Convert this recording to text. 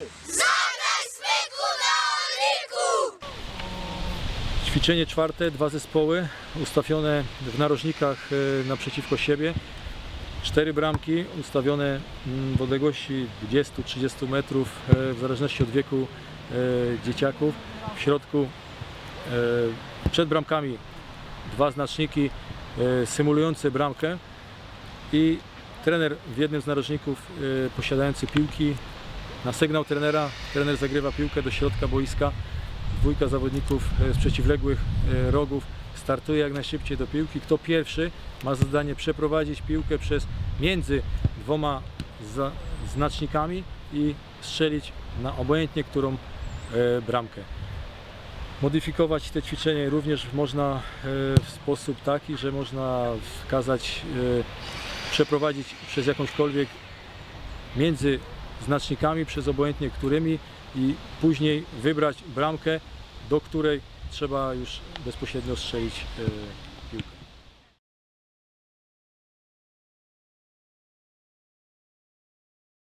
Na! Ćwiczenie czwarte, dwa zespoły ustawione w narożnikach e, naprzeciwko siebie. Cztery bramki ustawione mm, w odległości 20-30 metrów e, w zależności od wieku e, dzieciaków. W środku przed bramkami dwa znaczniki symulujące bramkę i trener w jednym z narożników posiadający piłki na sygnał trenera, trener zagrywa piłkę do środka boiska dwójka zawodników e, z przeciwległych e, rogów startuje jak najszybciej do piłki. Kto pierwszy ma zadanie przeprowadzić piłkę przez między dwoma znacznikami i strzelić na obojętnie którą e, bramkę. Modyfikować te ćwiczenie również można w sposób taki, że można kazać e, przeprowadzić przez jakąśkolwiek między znacznikami, przez obojętnie którymi i później wybrać bramkę, do której trzeba już bezpośrednio strzelić e,